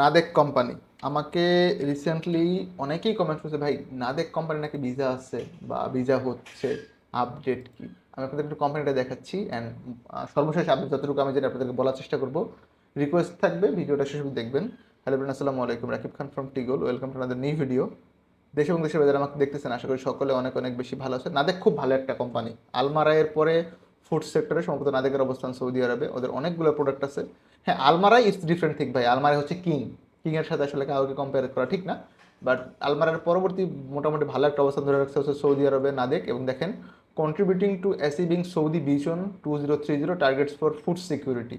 NADEC company. আমাকে recently অনেকেই comment করছে, ভাই, নাদেক কোম্পানি নাকি ভিসা আছে বা ভিসা হচ্ছে আপডেট কি? আমি আপনাদের একটু কোম্পানিটা দেখাচ্ছি অ্যান্ড সর্বশেষ আপডেট যতটুকু আমি যেটা আপনাদেরকে বলার চেষ্টা করব। রিকোয়েস্ট থাকবে, ভিডিওটা শেষ দেখবেন। হ্যালো ফ্রেন্ড আসসালামু আলাইকুম। রাকিব খান ফ্রম টিগোল ওয়েলকাম টু আমাদের নিউ ভিডিও দেশ এবং দেশের বাজারে আমাকে দেখতেছেন, আশা করি সকলে অনেক অনেক বেশি ভালো আছে নাদেক খুব ভালো একটা কোম্পানি আলমারায়ের পরে ফুড সেক্টরে সম্ভবত নাদেকের অবস্থান সৌদি আরবে, ওদের অনেকগুলো প্রোডাক্ট আছে। হ্যাঁ আলমারাই ইটস ডিফারেন্ট থিং ভাই আলমারাই হচ্ছে কিং কিং এর সাথে আসলে কাউকে কম্পেয়ার করা ঠিক না বাট আলমারার পরবর্তী মোটামুটি ভালো একটা অবস্থান ধরে রাখছে হচ্ছে সৌদি আরবে নাদেক, এবং দেখেন contributing to achieving Saudi vision two zero three zero targets for food security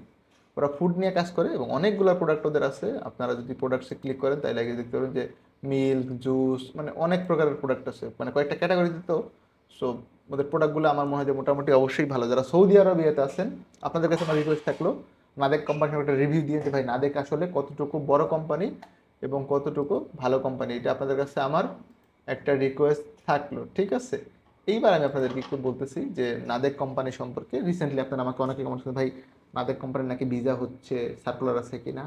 ওরা ফুড নিয়ে কাজ করে, এবং অনেকগুলো প্রোডাক্ট ওদের আছে। আপনারা যদি প্রোডাক্টসে ক্লিক করেন, তাহলে আগে দেখতে পাবেন যে মিল্ক জুস মানে অনেক প্রকারের প্রোডাক্ট আছে। মানে কয়েকটা ক্যাটাগরিতে তো সো ওদের প্রোডাক্টগুলো আমার মনে হয় যে মোটামুটি অবশ্যই ভালো। যারা সৌদি আরবিয়াতে আছেন, আপনাদের কাছে আমার রিকোয়েস্ট থাকল, নাদেক কোম্পানির একটা রিভিউ দিয়ে যে ভাই, নাদেক আসলে কতটুকু বড় কোম্পানি এবং কতটুকু ভালো কোম্পানি এটা আপনাদের কাছে আমার একটা রিকোয়েস্ট থাকল, ঠিক আছে? এইবার আমি আপনাদেরকে একটু বলতেছি যে, নাদেক কোম্পানি সম্পর্কে রিসেন্টলি আপনারা আমাকে অনেকে কমেন্ট করেছেন, ভাই, নাদেক কোম্পানির নাকি ভিসা হচ্ছে সার্কুলার আছে কি না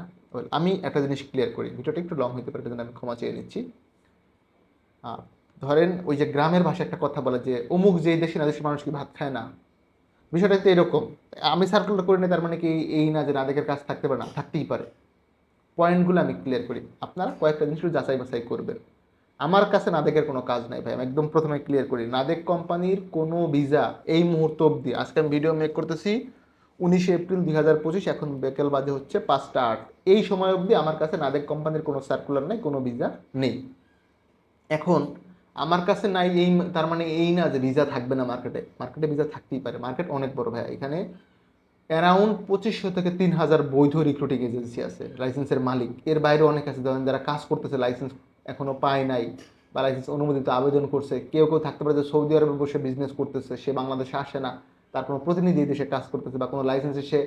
আমি একটা জিনিস ক্লিয়ার করি, ভিডিওটা একটু লং হতে পারে জন্য আমি ক্ষমা চেয়ে নিচ্ছি। ধরেন ওই যে গ্রামের ভাষায় একটা কথা বলে যে, অমুক যে দেশে না, দেশের মানুষ কি ভাত খায় না? বিষয়টা তো এরকম। আমি সার্কুলার করি না তার মানে কি এই না যে, নাদেকের কাজ থাকতে পারে না। থাকতেই পারে। পয়েন্টগুলো আমি ক্লিয়ার করি। আপনারা কয়েকটা জিনিস যাচাই বাছাই করবেন। আমার কাছে নাদেকের কোনো কাজ নাই ভাই, আমি একদম প্রথমে ক্লিয়ার করি। নাদেক কোম্পানির কোনো ভিসা এই মুহূর্ত অবধি, আজকে আমি ভিডিও মেক করতেছি, উনিশে এপ্রিল দুই হাজার পঁচিশ, এখন বিকেল বাজে হচ্ছে পাঁচটা আট। এই সময় অবধি আমার কাছে নাদেক কোম্পানির কোনো সার্কুলার নেই, কোনো ভিসা নেই। এখন আমার কাছে নাই এই তার মানে এই না যে ভিসা থাকবে না মার্কেটে মার্কেটে ভিসা থাকতেই পারে। মার্কেট অনেক বড় ভাই এখানে অ্যারাউন্ড পঁচিশশো থেকে তিন হাজার বৈধ রিক্রুটিং এজেন্সি আছে লাইসেন্সের মালিক। এর বাইরে অনেক আছে। ধরেন যারা কাজ করতেছে লাইসেন্স এখনও পায় নাই বা লাইসেন্স অনুমোদিত আবেদন করছে, কেউ কেউ থাকতে পারে যে সৌদি আরবে বসে বিজনেস করতেছে, সে বাংলাদেশে আসে না। তার কোনো প্রতিনিধি দেশে কাজ করতেছে বা কোনো লাইসেন্সে সে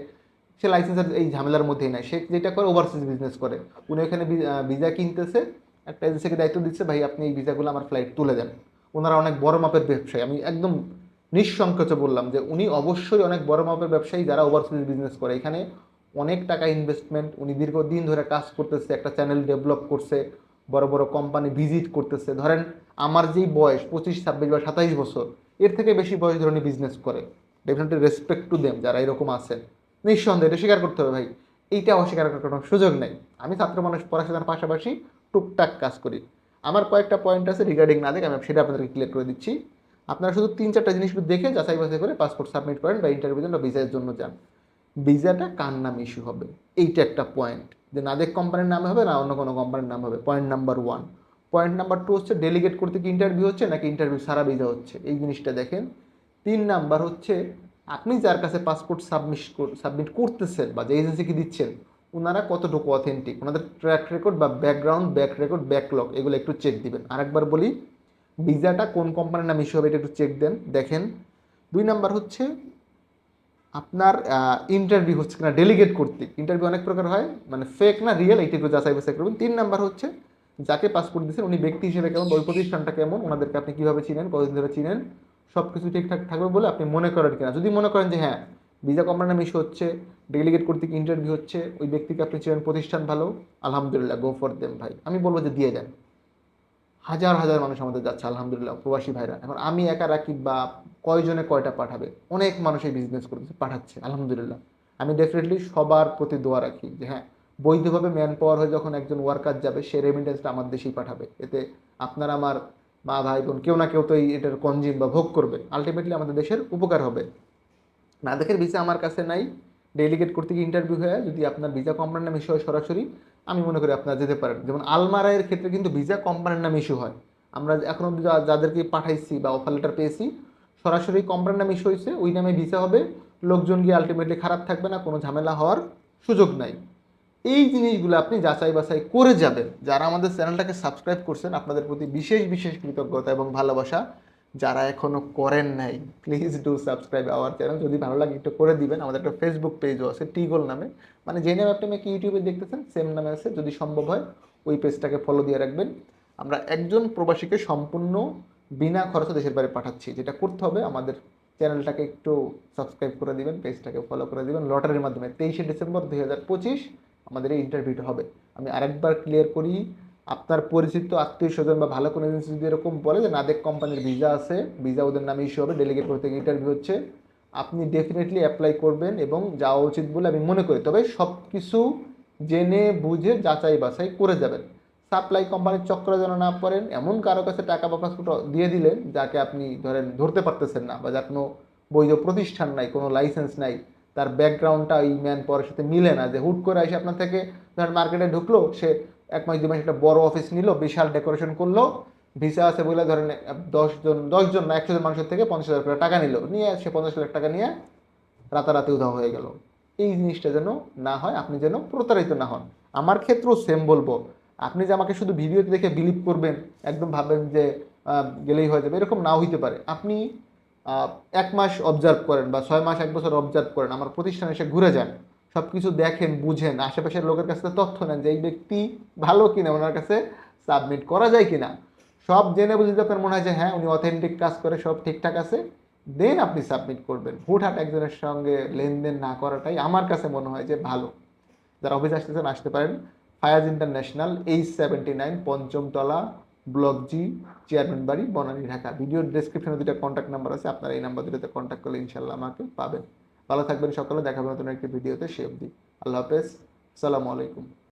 সে লাইসেন্সের এই ঝামেলার মধ্যেই নাই। সে যেটা করে ওভারসিজ বিজনেস করে। উনি এখানে ভিসা কিনতেছে একটা এজেন্সিকে দায়িত্ব দিচ্ছে, ভাই, আপনি এই ভিসাগুলো আমার ফ্লাইট তুলে দেন। ওনারা অনেক বড় মাপের ব্যবসায়ী। আমি একদম নিঃসংকোচে বললাম যে উনি অবশ্যই অনেক বড় মাপের ব্যবসায়ী যারা ওভারসিজ বিজনেস করে। এখানে অনেক টাকা ইনভেস্টমেন্ট উনি দীর্ঘদিন ধরে কাজ করতেছে, একটা চ্যানেল ডেভেলপ করছে, বড় বড় কোম্পানি ভিজিট করতেছে। ধরেন, আমার যেই বয়স, পঁচিশ, ছাব্বিশ বা সাতাইশ বছর, এর থেকে বেশি বয়স ধরে উনি বিজনেস করে। ডেফিনেটলি রেসপেক্ট টু দেম যারা এরকম আছেন। নিঃসন্দেহে এটা স্বীকার করতে হবে, ভাই, এইটা অস্বীকার করার কোনো সুযোগ নেই। আমি ছাত্র মানুষ, পড়াশোনার পাশাপাশি টুকটাক কাজ করি। আমার কয়েকটা পয়েন্ট আছে রিগার্ডিং না দেখে আমি সেটা আপনাদেরকে ক্লিয়ার করে দিচ্ছি। আপনারা শুধু তিন চারটা জিনিস দেখে যাচাই বাছাই করে পাসপোর্ট সাবমিট করেন বা ইন্টারভিউ বা ভিসার জন্য যান। ভিসাটা কার নাম ইস্যু হবে? এইটা একটা পয়েন্ট যে নাদেক কোম্পানির নামে হবে না অন্য কোনো কোম্পানির নাম হবে। Point number one point number two হচ্ছে ডেলিগেট করতে কি ইন্টারভিউ হচ্ছে নাকি ইন্টারভিউ সারা ভিসা হচ্ছে? এই জিনিসটা দেখেন। তিন নাম্বার হচ্ছে আপনি যার কাছে পাসপোর্ট সাবমিট সাবমিট করতেছেন বা যে এজেন্সিকে দিচ্ছেন ওনারা কতটুকু অথেন্টিক ওনাদের ট্র্যাক রেকর্ড বা ব্যাকগ্রাউন্ড ব্যাক রেকর্ড ব্যাকলগ এগুলো একটু চেক দিবেন। আরেকবার বলি, ভিসাটা কোন কোম্পানির নাম ইস্যু হবে এটা একটু চেক দেন। দেখেন, দুই নাম্বার হচ্ছে, আপনার ইন্টারভিউ হচ্ছে কিনা ডেলিগেট করতে ইন্টারভিউ অনেক প্রকার হয় মানে ফেক না রিয়েল এইটা একটু যাচাই বাছাই করবেন। তিন নাম্বার হচ্ছে, যাকে পাসপোর্ট দিচ্ছেন উনি ব্যক্তি হিসেবে কেমন ওই প্রতিষ্ঠানটা কেমন, ওনাদেরকে আপনি কীভাবে চিনেন, কতদিন ধরে চিনেন সব কিছু ঠিকঠাক থাকবে বলে আপনি মনে করেন কিনা। যদি মনে করেন যে হ্যাঁ ভিসা কোম্পানির নাম ইস্যু হচ্ছে ডেলিগেট করতে কি ইন্টারভিউ হচ্ছে, ওই ব্যক্তিকে আপনি চিনেন, প্রতিষ্ঠান ভালো, আলহামদুলিল্লাহ গো ফর দেম ভাই। আমি বলব যে দিয়ে দেন হাজার হাজার মানুষ আমাদের যাচ্ছে, আলহামদুলিল্লাহ, প্রবাসী ভাইরা। এখন আমি একা রাখি বা কয়জনে কয়টা পাঠাবে? অনেক মানুষ এই বিজনেস করতেছে, পাঠাচ্ছে, আলহামদুলিল্লাহ। আমি ডেফিনেটলি সবার প্রতি দোয়া রাখি যে হ্যাঁ বৈধভাবে ম্যান পাওয়ার হয়ে যখন একজন ওয়ার্কার যাবে, সে রেমিটেন্সটা আমার দেশেই পাঠাবে। এতে আপনার আমার মা, ভাই, বোন, কেউ না কেউ তো এই এটার কনজিউম বা ভোগ করবে। আলটিমেটলি আমাদের দেশের উপকার হবে। না দেখের ভিসা আমার কাছে নাই। ডেলিগেট করতে গিয়ে ইন্টারভিউ হয়ে যদি আপনার ভিসা কোম্পানির নাম ইস্যু হয় সরাসরি, আমি মনে করি আপনারা যেতে পারেন। যেমন আলমারায়ের ক্ষেত্রে কিন্তু ভিসা কোম্পানির নাম ইস্যু হয়। আমরা এখন অব্দি যাদেরকে পাঠাইছি বা অফার লেটার পেয়েছি, সরাসরি কোম্পানির নাম ইস্যু হয়েছে, ওই নামে ভিসা হবে। লোকজন গিয়ে আলটিমেটলি খারাপ থাকবে না, কোনো ঝামেলা হওয়ার সুযোগ নাই। এই জিনিসগুলো আপনি যাচাই বাছাই করে যাবেন। যারা আমাদের চ্যানেলটাকে সাবস্ক্রাইব করছেন, আপনাদের প্রতি বিশেষ বিশেষ কৃতজ্ঞতা এবং ভালোবাসা। যারা এখনও করেন নাই please do subscribe our channel যদি ভালো লাগে একটু করে দিবেন, আমাদের একটা ফেসবুক পেজও আছে টিগোল নামে। মানে যে নামে আপনি আমাকে ইউটিউবে দেখতেছেন সেম নামে আছে। যদি সম্ভব হয়, ওই পেজটাকে ফলো দিয়ে রাখবেন। আমরা একজন প্রবাসীকে সম্পূর্ণ বিনা খরচে দেশের বাইরে পাঠাচ্ছি। যেটা করতে হবে, আমাদের চ্যানেলটাকে একটু সাবস্ক্রাইব করে দিবেন পেজটাকে ফলো করে দিবেন। লটারির মাধ্যমে তেইশে ডিসেম্বর দুই হাজার পঁচিশ আমাদের এই ইন্টারভিউটা হবে। আমি আরেকবার ক্লিয়ার করি আপনার পরিচিত আত্মীয় স্বজন বা ভালো কোনো এজেন্সি যদি এরকম বলে যে, নাদেক কোম্পানির ভিসা আছে ভিসা ওদের নামে ইস্যু হবে ডেলিগেট করতে গিয়ে ইন্টারভিউ হচ্ছে, আপনি ডেফিনেটলি অ্যাপ্লাই করবেন এবং যাওয়া উচিত বলে আমি মনে করি। তবে সব কিছু জেনে বুঝে যাচাই বাছাই করে যাবেন। সাপ্লাই কোম্পানির চক্র যেন না পড়েন, এমন কারও কাছে টাকা বা পাসপোর্ট দিয়ে দিলেন যাকে আপনি ধরেন ধরতে পারতেছেন না বা যার কোনো বৈধ প্রতিষ্ঠান নাই, কোনো লাইসেন্স নাই, তার ব্যাকগ্রাউন্ডটা ওই ম্যান পরের সাথে মিলে না যে হুট করে এসে আপনার থেকে ধরেন মার্কেটে ঢুকলো, সে এক মাস দু মাস একটা বড় অফিস নিল, বিশাল ডেকোরেশন করল, ভিসা আছে বলে ধরেন দশজন দশজন না একশো জন মানুষের থেকে পঞ্চাশ হাজার করে টাকা নিল। নিয়ে সে পঞ্চাশ হাজার টাকা নিয়ে রাতারাতি উধাও হয়ে গেল। এই জিনিসটা যেন না হয়, আপনি যেন প্রতারিত না হন। আমার ক্ষেত্রেও সেম বলব। আপনি যে আমাকে শুধু ভিডিওতে দেখে বিলিভ করবেন, একদম ভাববেন যে গেলেই হয়ে যাবে, এরকম নাও হইতে পারে। আপনি এক মাস অবজার্ভ করেন বা ছয় মাস, এক বছর অবজার্ভ করেন, আমার প্রতিষ্ঠানে এসে ঘুরে যান। সব কিছু দেখেন, বুঝেন, আশেপাশের লোকের কাছে তথ্য নেন যে এই ব্যক্তি ভালো কিনা, ওনার কাছে সাবমিট করা যায় কিনা। সব জেনে বুঝে যদি আপনার মনে হয় যে হ্যাঁ উনি অথেন্টিক কাজ করে, সব ঠিকঠাক আছে দেন আপনি সাবমিট করবেন। হুটহাট একজনের সঙ্গে লেনদেন না করাটাই আমার কাছে মনে হয় যে ভালো। যারা অফিস আসতেছেন, আসতে পারেন। Fayaz international H seventy nine পঞ্চমতলা block G chairman বাড়ি, বনানী, ঢাকা। ভিডিওর ডেসক্রিপশনে দুটা কন্ট্যাক্ট নাম্বার আছে, আপনারা এই নাম্বার দুটোতে কন্ট্যাক্ট করলে ইনশাল্লাহ আমাকে পাবেন। ভালো থাকবেন সকলে দেখাবেন নতুন একটি ভিডিওতে সে অবধি। আল্লাহ হাফেজ। সালামু আলাইকুম।